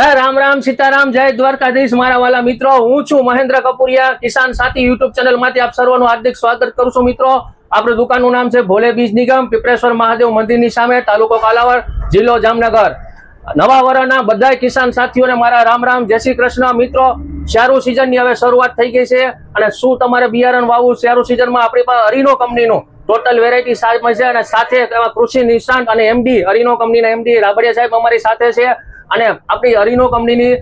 રામ રામ સીતારામ, જય દ્વારકાધીશ મારા વાલા મિત્રો. હું છું મહેન્દ્ર કપુરિયા, કિસાન સાથી યુટ્યુબ ચેનલમાંથી આપ સર્વનું હાર્દિક સ્વાગત કરું છું મિત્રો. આપણું દુકાનનું નામ છે ભોલે બીજ નિગમ, પીપરેશ્વર મહાદેવ મંદિરની સામે, તાલુકો કાલાવર જિલ્લો જામનગર. નવા વર્ષના બધા કિસાન સાથીઓને મારા રામ રામ, જય શ્રી કૃષ્ણ મિત્રો. શિયાળુ સિઝનની હવે શરૂઆત થઈ ગઈ છે અને શું તમારે બિયારણ વાવવું? શિયાળુ સિઝનમાં આપણી પાસે અરીનો કંપનીનું ટોટલ વેરાયટી સાઈઝમાં છે અને સાથે કૃષિ નિષ્ણાંત અને એમડી, અરીનો કંપનીના એમડી રાબડિયા સાહેબ અમારી સાથે છે. અને આપણી અરીનો કંપનીની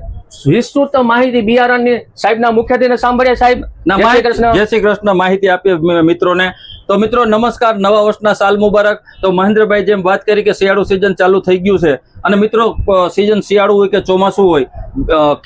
વિસ્તૃત માહિતી બિયારણની સાહેબના મુખ્યત્વે સાંભળીએ સાહેબ. ના જય શ્રી સાહેબ કૃષ્ણ. જય શ્રી કૃષ્ણ માહિતી આપીએ મિત્રોને. તો મિત્રો નમસ્કાર નવા વર્ષના સાલ મુબારક. તો મહેન્દ્રભાઈ જેમ વાત કરી કે શિયાળુ સિઝન ચાલુ થઈ ગયું છે અને મિત્રો સિઝન શિયાળુ હોય કે ચોમાસું હોય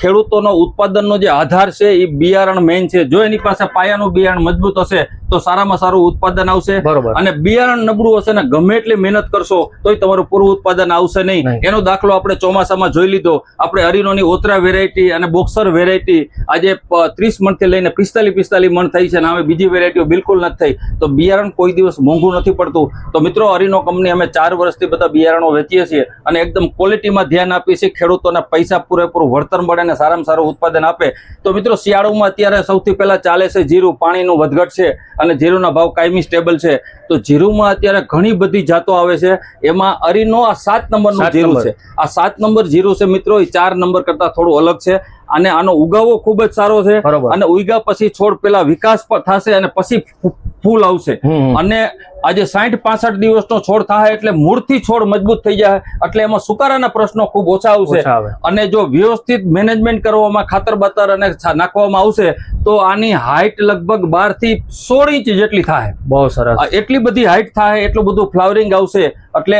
ખેડૂતોનો ઉત્પાદનનો જે આધાર છે એ બિયારણ મેઇન છે. જો એની પાસે પાયાનું બિયારણ મજબૂત હશે તો સારામાં સારું ઉત્પાદન આવશે. અને બિયારણ નબળું હશે ને ગમે એટલી મહેનત કરશો તોય તમારું પૂરું ઉત્પાદન આવશે નહીં. નહીં. એનો દાખલો આપણે ચોમાસામાં જોઈ લીધો. આપણે હરીનોની ઓતરા વેરાયટી અને બોક્સર વેરાયટી આજે ત્રીસ મણથી લઈને પિસ્તાલીસ પિસ્તાલીસ મણ થઈ છે અને હવે બીજી વેરાયટીઓ બિલકુલ નથી થઈ. તો બિયારણ કોઈ દિવસ મોંઘું નથી પડતું. તો મિત્રો હરીનો કંપની અમે ચાર વર્ષથી બધા બિયારણો વેચીએ છીએ અને એકદમ ક્વોલિટીમાં ધ્યાન આપીએ છીએ ખેડૂતોના પૈસા પૂરેપૂરું વળતર મળે અને સારામાં સારું ઉત્પાદન આપે. તો મિત્રો શિયાળુમાં અત્યારે સૌથી પહેલાં ચાલે છે જીરું. પાણીનું વધઘટ છે અને જીરુંના ભાવ કાયમી સ્ટેબલ છે. તો જીરુંમાં અત્યારે ઘણી બધી જાતો આવે છે. એમાં અરીનો આ સાત નંબરનું જીરું છે. આ સાત નંબર જીરું છે મિત્રો એ ચાર નંબર કરતાં થોડું અલગ છે. અને આનો ઉગાવો ખૂબ જ સારો છે. અને ઉગા પછી છોડ પેલા વિકાસ થશે અને પછી ફૂલ આવશે. અને આજે સાઠ પાસઠ દિવસનો છોડ થાય એટલે મૂળથી છોડ મજબૂત થઈ જાય. એટલે એમાં સુકારાના પ્રશ્નો ખૂબ ઓછા આવશે. અને જો વ્યવસ્થિત મેનેજમેન્ટ કરવામાં ખાતર બાતર અને નાખવામાં આવશે તો આની હાઈટ લગભગ બારથી સોળ ઇંચ જેટલી થાય બહુ સરસ. આ એટલી બધી હાઈટ થાય એટલું બધું ફ્લાવરિંગ આવશે. એટલે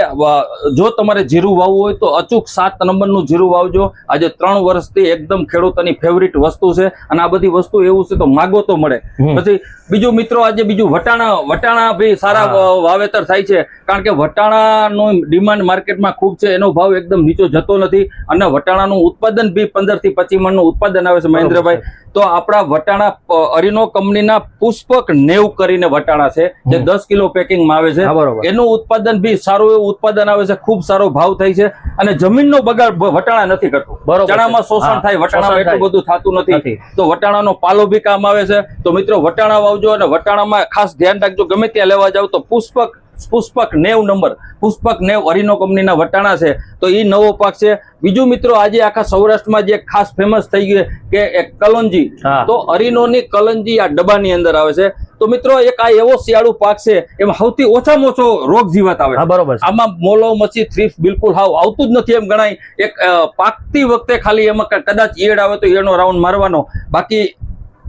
જો તમારે જીરું વાવવું હોય તો અચૂક સાત નંબરનું જીરું વાવજો. આજે ત્રણ વર્ષથી એકદમ ખેડૂતોની ફેવરિટ વસ્તુ છે અને આ બધી વસ્તુ એવું છે તો માગો તો મળે. પછી બીજું મિત્રો આજે બીજું વટાણા વટાણા ભી સારા વાવેતર થાય છે. કારણ કે વટાણાનો ડિમાન્ડ માર્કેટમાં ખૂબ છે એનો ભાવ એકદમ નીચો જતો નથી અને વટાણાનું ઉત્પાદન બી પંદરથી પચીસ મણનું ઉત્પાદન આવે છે મહેન્દ્રભાઈ. તો આપણા વટાણા અરીનો કંપનીના પુષ્પક નેવ કરીને વટાણા છે જે દસ કિલો પેકિંગમાં આવે છે. એનું ઉત્પાદન બી સારું એવું ઉત્પાદન આવે છે ખૂબ સારો ભાવ થાય છે અને જમીનનો બગાડ વટાણા નથી કરતું. ચણામાં શોષણ થાય વટાણામાં શોષણ એટલું બધું થતું નથી. તો વટાણાનો પાલો બી કામ આવે છે. તો મિત્રો વટાણા વાવજો અને વટાણામાં ખાસ ધ્યાન રાખજો. ગમે ત્યાં લેવા જાવ તો પુષ્પક પુષ્પક નેવ નંબર પુષ્પક નેવ અરીનો કંપનીના વટાણા છે. તો એ નવો પાક છે. બીજું મિત્રો આજે આખા સૌરાષ્ટ્રમાં જે ખાસ ફેમસ થઈ ગયું કે એક કલોંજી. તો અરીનોની કલંજી આ ડબ્બાની અંદર આવે છે. તો મિત્રો એક આ એવો શિયાળુ પાક છે એમાં સૌથી ઓછામાં ઓછો રોગ જીવાત આવે બરોબર આમાં મોલો મચ્છી થ્રીફ બિલકુલ હાવ આવતું જ નથી એમ ગણાય. એક પાકતી વખતે ખાલી એમાં કદાચ ઈયળ આવે તો ઈયળનો રાઉન્ડ મારવાનો. બાકી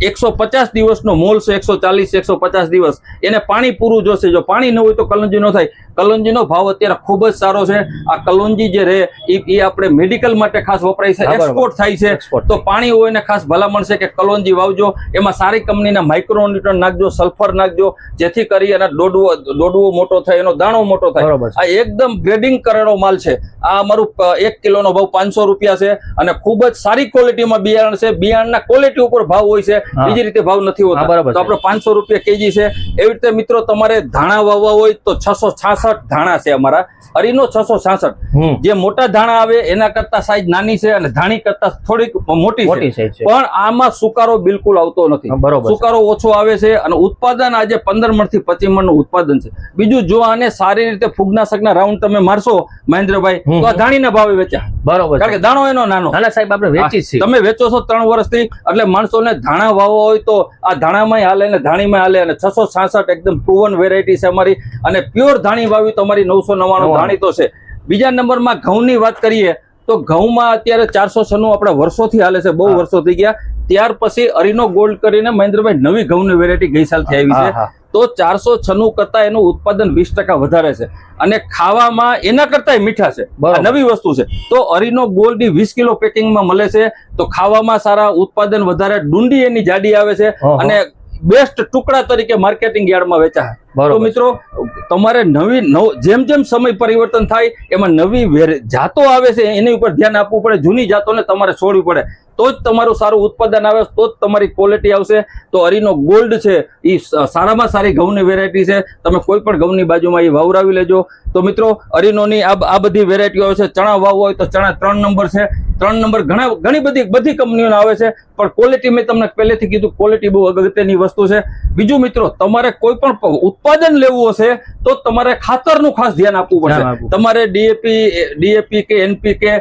એકસો પચાસ દિવસનો મોલ છે એકસો ચાલીસ એકસો પચાસ દિવસ. એને પાણી પૂરું જોશે. જો પાણી ન હોય તો કલંજી ન થાય. કલંજીનો ભાવ અત્યારે ખૂબ જ સારો છે. આ કલોંજી જે રહે એ આપણે મેડિકલ માટે ખાસ વપરાય છે. એક્સપોર્ટ થાય છે. તો પાણી હોય ને ખાસ ભલામણ છે કે કલોંજી વાવજો. એમાં સારી કંપનીના માઇક્રોન્યુટ્રન નાખજો સલ્ફર નાખજો. જેથી કરી અને દોડવો દોડવો મોટો થાય એનો દાણો મોટો થાય. આ એકદમ ગ્રેડિંગ કરેલો માલ છે. આ અમારું એક કિલોનો ભાવ પાંચસો રૂપિયા છે. અને ખૂબ જ સારી ક્વોલિટીમાં બિયારણ છે. બિયારણના ક્વોલિટી ઉપર ભાવ હોય છે. બીજી રીતે ભાવ નથી હોતા. તો આપણે પાંચસો રૂપિયા કેજી છે. એવી રીતે મિત્રો તમારે ધાણા વાવવા હોય તો છસો છાસઠ ધાણા છે અમારા. અરીનો છસો છાસઠ. જે મોટા ધાણા આવે એના કરતા સાઈઝ નાની છે અને ધાણી કરતા થોડીક મોટી છે. પણ આમાં સુકારો બિલકુલ આવતો નથી. સુકારો ઓછો આવે છે અને ઉત્પાદન આજે પંદર મણથી પચીસ મણનું ઉત્પાદન છે. બીજું જો આને સારી રીતે ફૂગનાશકના રાઉન્ડ તમે મારશો મહેન્દ્રભાઈ તો આ ધાણીના ભાવે વેચ્યા. બરોબર કારણ કે દાણો એનો નાનો. સાહેબ આપણે વેચી તમે વેચો છો ત્રણ વર્ષથી એટલે માણસોને ધાણા વાવવા હોય તો આ ધાણામાં હાલે અને ધાણીમાં હાલે અને છસો છાસઠ એકદમ પ્રુવન વેરાયટી છે અમારી અને પ્યોર ધાણી વાવી તો અમારી નવસો નવ્વાણું. ધાણી તો છે બીજા નંબરમાં ઘઉંની વાત કરીએ તો ઘઉંમાં અત્યારે ચારસો છનું આપણે વર્ષોથી હાલે છે બહુ. વર્ષો થઈ ગયા ત્યાર પછી અરીનો ગોલ્ડ કરીને મહેન્દ્રભાઈ નવી ઘઉંની વેરાયટી ગઈ સાલથી આવી છે તો ચારસો છન્નું કરતા એનું ઉત્પાદન વીસ ટકા વધારે છે. અને ખાવામાં એના કરતા મીઠા છે. નવી વસ્તુ છે. તો અરીનો ગોલ્ડ વીસ કિલો પેકિંગમાં મળે છે. તો ખાવામાં સારા ઉત્પાદન વધારે ડુંડી એની જાડી આવે છે. અને બેસ્ટ ટુકડા તરીકે માર્કેટિંગ યાર્ડમાં વેચાય. તો મિત્રો તમારે નવી નવ જેમ જેમ સમય પરિવર્તન થાય એમાં નવી જાતો આવે છે એની ઉપર ધ્યાન આપવું પડે. જૂની જાતોને તમારે છોડવી પડે. તો જ તમારું સારું ઉત્પાદન આવે, તો જ તમારી ક્વોલિટી આવશે. તો અરીનો ગોલ્ડ છે, એ સારામાં સારી ઘઉંની વેરાયટી છે. તમે કોઈ પણ ઘઉંની બાજુમાં એ વાવરાવી લેજો. તો મિત્રો અરીનોની આ બધી વેરાયટીઓ છે. ચણા વાવ હોય તો ચણા ત્રણ નંબર છે. ત્રણ નંબર ઘણા ઘણી બધી બધી કંપનીઓના આવે છે પણ ક્વોલિટી મેં તમને પહેલેથી કીધું ક્વોલિટી બહુ અગત્યની વસ્તુ છે. બીજું મિત્રો તમારે કોઈ પણ ઉત્પાદન લેવું હશે તો તમારે ખાતરનું ખાસ ધ્યાન આપવું પડશે. તમારે ડીએપી ડીએપી કે એનપીકે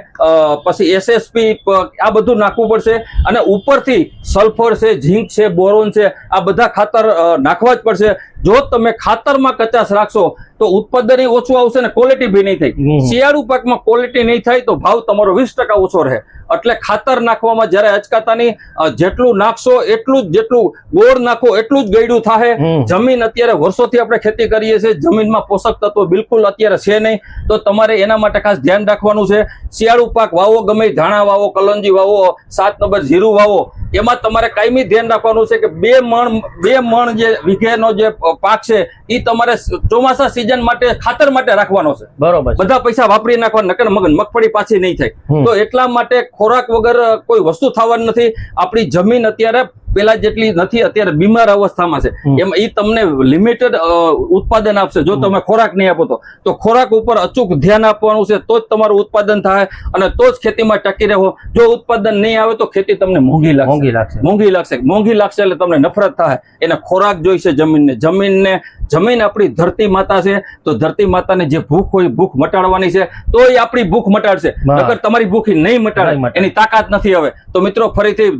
પછી એસએસપી આ બધું નાખવું પડશે. અને ઉપરથી સલ્ફર છે ઝીંક છે બોરોન છે આ બધા ખાતર નાખવા જ પડશે. જો તમે ખાતરમાં કચાશ રાખશો તો ઉત્પાદન ઓછું આવશે ને ક્વોલિટી બી નહીં થાય. શિયાળુ પાકમાં ક્વોલિટી નહીં થાય તો ભાવ તમારો વીસ ઓછો રહે. એટલે ખાતર નાખવામાં જયારે અચકાતાની નહીં જેટલું નાખશો એટલું જ જેટલું ગોળ નાખો એટલું જ ગયડું થાય જમીન અત્યારે વર્ષોથી આપણે ખેતી કરીએ છીએ જમીનમાં પોષક તત્વો બિલકુલ અત્યારે છે નહીં. તો તમારે એના માટે ખાસ ધ્યાન રાખવાનું છે. શિયાળુ પાક વાવો ગમે ધાણા વાવો કલંજી વાવો સાત નંબર જીરું વાવો એમાં તમારે કાયમી ધ્યાન રાખવાનું છે કે બે મણ બે મણ જે વીઘેનો જે પાક છે એ તમારે ચોમાસા સિઝન માટે ખાતર માટે રાખવાનો છે. બરોબર બધા પૈસા વાપરી નાખવા નકર મગન મગફળી પાછી નહીં થાય. તો એટલા માટે ખોરાક વગર કોઈ વસ્તુ થવાની નથી. આપણી જમીન અત્યારે પેલા જેટલી નથી અત્યારે બીમાર અવસ્થામાં છે. એમાં ઈ તમને લિમિટેડ ઉત્પાદન આપશે. જો તમે ખોરાક નહીં આપો તો. તો ખોરાક ઉપર અચૂક ધ્યાન આપવાનું છે તો જ તમારું ઉત્પાદન થાય અને તો જ ખેતીમાં ટકી રહો. જો ઉત્પાદન નહીં આવે તો ખેતી તમને મોંઘી લાગશે. મોંઘી લાગશે. મોંઘી લાગશે. એટલે તમને નફરત થાય. એને ખોરાક જોઈશે જમીનને. જમીનને જમીન આપણી ધરતી માતા છે. તો ધરતી માતાને જે ભૂખ હોય ભૂખ મટાડવાની છે. તો એ આપણી ભૂખ મટાડશે. હા. નકર તમારી ભૂખ નહીં મટાડે. એની તાકાત નથી હવે. તો મિત્રો ફરીથી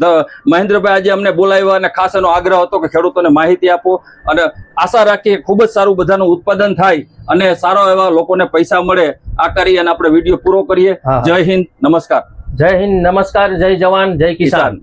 મહેન્દ્રભાઈ આજે અમને બોલાવ્યા અને ખાસ એનો આગ્રહ હતો કે ખેડૂતોને માહિતી આપો. અને આશા રાખીએ ખૂબ જ સારું બધાનું ઉત્પાદન થાય અને સારો એવા લોકોને પૈસા મળે. આ કરી અને આપણે વીડિયો પૂરો કરીએ. જય હિન્દ. નમસ્કાર. જય હિન્દ. નમસ્કાર. જય જવાન. જય કિસાન.